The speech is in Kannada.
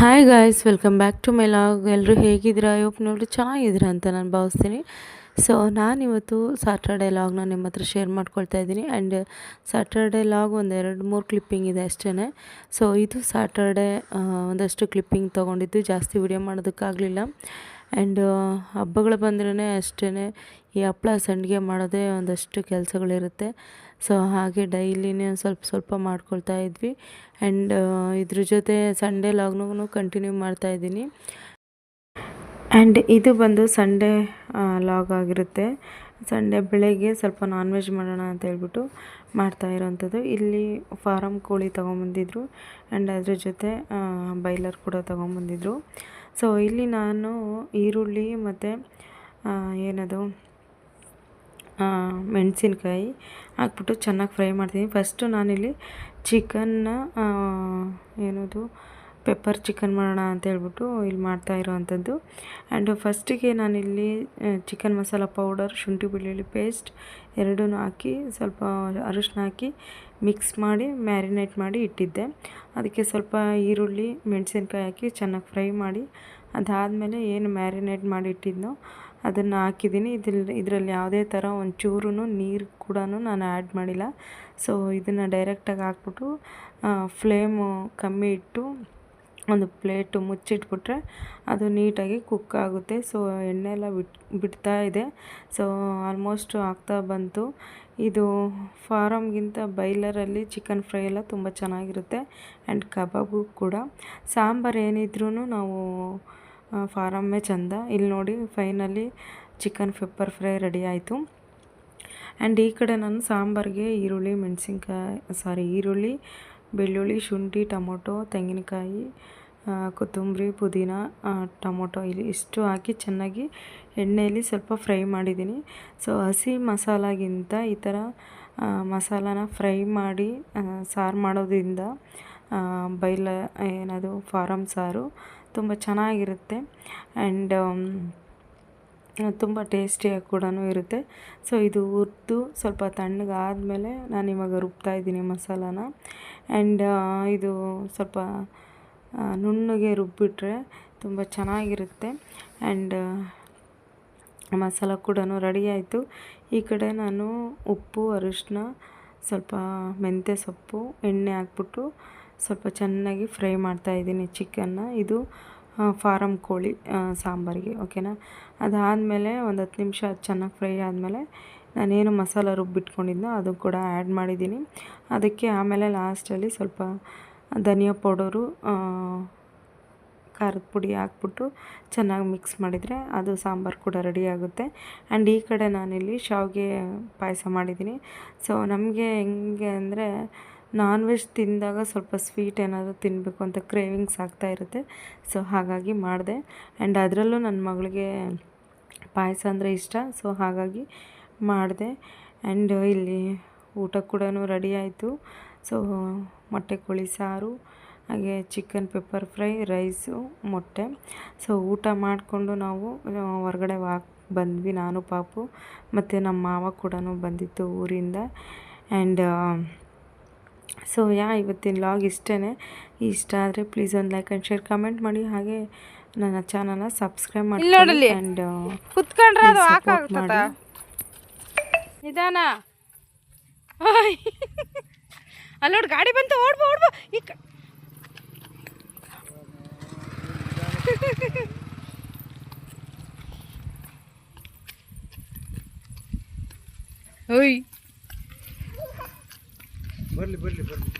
Hi guys welcome back to my vlog ಎಲ್ಲರೂ ಹೇಗಿದ್ದೀರಾ? ಹೋಪ್ ನೋಡ್ರಿ ಚೆನ್ನಾಗಿದ್ದೀರಾ ಅಂತ ನಾನು ಭಾವಿಸ್ತೀನಿ. ಸೊ ನಾನಿವತ್ತು ಸಾಟರ್ಡೆ ಲಾಗ್ನ ನಿಮ್ಮ ಹತ್ರ ಶೇರ್ ಮಾಡ್ಕೊಳ್ತಾ ಇದ್ದೀನಿ. ಆ್ಯಂಡ್ ಸಾಟರ್ಡೆ ಲಾಗ್ ಒಂದು ಎರಡು ಮೂರು ಕ್ಲಿಪ್ಪಿಂಗ್ ಇದೆ ಅಷ್ಟೇ ಸೊ ಇದು ಸಾಟರ್ಡೆ ಒಂದಷ್ಟು ಕ್ಲಿಪ್ಪಿಂಗ್ ತೊಗೊಂಡಿದ್ದು. ಜಾಸ್ತಿ ವಿಡಿಯೋ ಮಾಡೋದಕ್ಕಾಗಲಿಲ್ಲ. ಆ್ಯಂಡ್ ಹಬ್ಬಗಳು ಬಂದ್ರೇ ಅಷ್ಟೇ ಈ ಹಪ್ಪಳ ಸಂಡಿಗೆ ಮಾಡೋದೇ ಒಂದಷ್ಟು ಕೆಲಸಗಳಿರುತ್ತೆ. ಸೊ ಹಾಗೆ ಡೈಲಿನೇ ಸ್ವಲ್ಪ ಸ್ವಲ್ಪ ಮಾಡ್ಕೊಳ್ತಾ ಇದ್ವಿ. ಆ್ಯಂಡ್ ಇದ್ರ ಜೊತೆ ಸಂಡೇ ಲಾಗ್ನೂ ಕಂಟಿನ್ಯೂ ಮಾಡ್ತಾಯಿದ್ದೀನಿ ಆ್ಯಂಡ್ ಇದು ಬಂದು ಸಂಡೇ ಲಾಗ್ ಆಗಿರುತ್ತೆ. ಸಂಡೆ ಬೆಳಗ್ಗೆ ಸ್ವಲ್ಪ ನಾನ್ ವೆಜ್ ಮಾಡೋಣ ಅಂತ ಹೇಳ್ಬಿಟ್ಟು ಮಾಡ್ತಾ ಇರೋವಂಥದ್ದು ಇಲ್ಲಿ ಫಾರಮ್ ಕೋಳಿ ತೊಗೊಂಬಂದಿದ್ರು ಆ್ಯಂಡ್ ಅದ್ರ ಜೊತೆ ಬೈಲರ್ ಕೂಡ ತೊಗೊಂಬಂದಿದ್ರು. ಸೊ ಇಲ್ಲಿ ನಾನು ಈರುಳ್ಳಿ ಮತ್ತು ಏನದು ಮೆಣಸಿನ್ಕಾಯಿ ಹಾಕ್ಬಿಟ್ಟು ಚೆನ್ನಾಗಿ ಫ್ರೈ ಮಾಡ್ತೀನಿ. ಫಸ್ಟು ನಾನಿಲ್ಲಿ ಚಿಕನ್ನ ಏನದು ಪೆಪ್ಪರ್ ಚಿಕನ್ ಮಾಡೋಣ ಅಂತ ಹೇಳ್ಬಿಟ್ಟು ಇಲ್ಲಿ ಮಾಡ್ತಾ ಇರೋವಂಥದ್ದು. ಆ್ಯಂಡ್ ಫಸ್ಟಿಗೆ ನಾನಿಲ್ಲಿ ಚಿಕನ್ ಮಸಾಲ ಪೌಡರ್ ಶುಂಠಿ ಬೆಳ್ಳುಳ್ಳಿ ಪೇಸ್ಟ್ ಎರಡೂ ಹಾಕಿ ಸ್ವಲ್ಪ ಅರಿಶಿನ ಹಾಕಿ ಮಿಕ್ಸ್ ಮಾಡಿ ಮ್ಯಾರಿನೇಟ್ ಮಾಡಿ ಇಟ್ಟಿದ್ದೆ. ಅದಕ್ಕೆ ಸ್ವಲ್ಪ ಈರುಳ್ಳಿ, ಮೆಣಸಿನ್ಕಾಯಿ ಹಾಕಿ ಚೆನ್ನಾಗಿ ಫ್ರೈ ಮಾಡಿ. ಅದಾದಮೇಲೆ ಏನು ಮ್ಯಾರಿನೇಟ್ ಮಾಡಿ ಇಟ್ಟಿದ್ನೋ ಅದನ್ನು ಹಾಕಿದ್ದೀನಿ. ಇದ್ರಲ್ಲಿ, ಇದರಲ್ಲಿ ಯಾವುದೇ ಥರ ಒಂದು ಚೂರು ನೀರು ಕೂಡ ನಾನು ಆ್ಯಡ್ ಮಾಡಿಲ್ಲ. ಸೊ ಇದನ್ನು ಡೈರೆಕ್ಟಾಗಿ ಹಾಕ್ಬಿಟ್ಟು ಫ್ಲೇಮು ಕಮ್ಮಿ ಇಟ್ಟು ಒಂದು ಪ್ಲೇಟು ಮುಚ್ಚಿಟ್ಬಿಟ್ರೆ ಅದು ನೀಟಾಗಿ ಕುಕ್ ಆಗುತ್ತೆ. ಸೊ ಎಣ್ಣೆ ಎಲ್ಲ ಬಿಟ್, ಬಿಡ್ತಾ ಇದೆ. ಸೊ, ಆಲ್ಮೋಸ್ಟ್ ಆಗ್ತಾ ಬಂತು. ಇದು ಫಾರಮ್ಗಿಂತ ಬೈಲರಲ್ಲಿ ಚಿಕನ್ ಫ್ರೈ ಎಲ್ಲ ತುಂಬ ಚೆನ್ನಾಗಿರುತ್ತೆ ಆ್ಯಂಡ್ ಕಬಾಬು ಕೂಡ. ಸಾಂಬಾರು ಏನಿದ್ರೂ ನಾವು ಫಾರಮ್ಮೇ ಚಂದ. ಇಲ್ಲಿ ನೋಡಿ finally chicken pepper fry ready ಆಯಿತು. ಆ್ಯಂಡ್ ಈ ಕಡೆ ನಾನು ಸಾಂಬಾರಿಗೆ ಈರುಳ್ಳಿ, ಮೆಣಸಿನ್ಕಾಯಿ, ಸಾರಿ ಈರುಳ್ಳಿ ಬೆಳ್ಳುಳ್ಳಿ, ಶುಂಠಿ, ಟೊಮೊಟೊ, ತೆಂಗಿನಕಾಯಿ ಕೊತ್ತಂಬರಿ, ಪುದೀನ ಟೊಮೊಟೊ ಇಲ್ಲಿ ಇಷ್ಟು ಹಾಕಿ ಚೆನ್ನಾಗಿ ಎಣ್ಣೆಯಲ್ಲಿ ಸ್ವಲ್ಪ ಫ್ರೈ ಮಾಡಿದ್ದೀನಿ. ಸೊ, ಹಸಿ ಮಸಾಲಾಗಿಂತ ಈ ಥರ ಮಸಾಲಾನ ಫ್ರೈ ಮಾಡಿ ಸಾರು ಮಾಡೋದ್ರಿಂದ ಬೈಲ ಏನದು ಫಾರಮ್ ಸಾರು ತುಂಬ ಚೆನ್ನಾಗಿರುತ್ತೆ. ಆ್ಯಂಡ್ ತುಂಬ ಟೇಸ್ಟಿಯಾಗಿ ಕೂಡ ಇರುತ್ತೆ. ಸೊ ಇದು ಹುರಿದು ಸ್ವಲ್ಪ ತಣ್ಣಗಾದಮೇಲೆ ನಾನು ಇವಾಗ ರುಬ್ತಾ ಇದ್ದೀನಿ ಮಸಾಲಾನ. ಆ್ಯಂಡ್ ಇದು ಸ್ವಲ್ಪ ನುಣ್ಣಗೆ ರುಬ್ಬಿಟ್ರೆ ತುಂಬ ಚೆನ್ನಾಗಿರುತ್ತೆ. ಆ್ಯಂಡ್ ಮಸಾಲ ಕೂಡ ರೆಡಿ ಆಯಿತು. ಈ ಕಡೆ ನಾನು ಉಪ್ಪು ಅರಿಶಿನ ಸ್ವಲ್ಪ ಮೆಂತ್ಯ ಸೊಪ್ಪು, ಎಣ್ಣೆ ಹಾಕ್ಬಿಟ್ಟು ಸ್ವಲ್ಪ ಚೆನ್ನಾಗಿ ಫ್ರೈ ಮಾಡ್ತಾಯಿದ್ದೀನಿ ಚಿಕನ್ನ. ಇದು ಫಾರಮ್ ಕೋಳಿ ಸಾಂಬಾರಿಗೆ ಓಕೆನಾ ಅದಾದಮೇಲೆ ಒಂದು ಹತ್ತು ನಿಮಿಷ ಚೆನ್ನಾಗಿ ಫ್ರೈ ಆದಮೇಲೆ ನಾನೇನು ಮಸಾಲ ರುಬ್ಬಿಟ್ಕೊಂಡಿದ್ನೋ ಅದು ಕೂಡ ಆ್ಯಡ್ ಮಾಡಿದ್ದೀನಿ. ಅದಕ್ಕೆ ಆಮೇಲೆ ಲಾಸ್ಟಲ್ಲಿ ಸ್ವಲ್ಪ ಧನಿಯಾ ಪೌಡರು ಖಾರದ ಪುಡಿ ಹಾಕ್ಬಿಟ್ಟು ಚೆನ್ನಾಗಿ ಮಿಕ್ಸ್ ಮಾಡಿದರೆ ಅದು ಸಾಂಬಾರು ಕೂಡ ರೆಡಿ ಆಗುತ್ತೆ. ಆ್ಯಂಡ್ ಈ ಕಡೆ ನಾನಿಲ್ಲಿ ಶಾವಿಗೆ ಪಾಯಸ ಮಾಡಿದ್ದೀನಿ. ಸೊ ನಮಗೆ ಹೆಂಗೆ ಅಂದರೆ ನಾನ್ ವೆಜ್ ತಿಂದಾಗ ಸ್ವಲ್ಪ ಸ್ವೀಟ್ ಏನಾದರೂ ತಿನ್ನಬೇಕು ಅಂತ ಕ್ರೇವಿಂಗ್ಸ್ ಆಗ್ತಾ ಇರುತ್ತೆ. ಸೊ ಹಾಗಾಗಿ ಮಾಡಿದೆ. ಆ್ಯಂಡ್ ಅದರಲ್ಲೂ ನನ್ನ ಮಗಳಿಗೆ ಪಾಯಸ ಅಂದರೆ ಇಷ್ಟ. ಸೊ ಹಾಗಾಗಿ ಮಾಡಿದೆ. ಆ್ಯಂಡ್ ಇಲ್ಲಿ ಊಟ ಕೂಡ ರೆಡಿ ಆಯಿತು. ಸೊ ಮೊಟ್ಟೆ ಕೋಳಿ ಸಾರು, ಹಾಗೆ ಚಿಕನ್ ಪೆಪ್ಪರ್ ಫ್ರೈ ರೈಸು ಮೊಟ್ಟೆ. ಸೊ ಊಟ ಮಾಡಿಕೊಂಡು ನಾವು ಹೊರಗಡೆ ವಾಕ್ ಬಂದ್ವಿ ನಾನು ಪಾಪು. ಮತ್ತು ನಮ್ಮ ಮಾವ ಕೂಡ ಬಂದಿತ್ತು ಊರಿಂದ. ಆ್ಯಂಡ್ ಸೊ ಯಾ ಇವತ್ತಿನ ಲಾಗ್ ಇಷ್ಟೇ ಇಷ್ಟ ಆದರೆ ಪ್ಲೀಸ್ ಒಂದು ಲೈಕ್ ಆ್ಯಂಡ್ ಶೇರ್ ಕಮೆಂಟ್ ಮಾಡಿ. ಹಾಗೆ ನನ್ನ ಚಾನಲ್ನ ಸಬ್ಸ್ಕ್ರೈಬ್ ಮಾಡಿ ಆ್ಯಂಡ್ ಕುತ್ಕೊಂಡ್ರೆ ಅದು ಹಾಕಾಗ್ತದ ನಿಧಾನ. ಅಲ್ಲಿ ನೋಡಿ ಗಾಡಿ ಬಂತು ಓಡ್ಬೋ ಓಡ್ಬೋ. ಈ ಓಯ್. ಬರಲಿ ಬರಲಿ ಬರಲಿ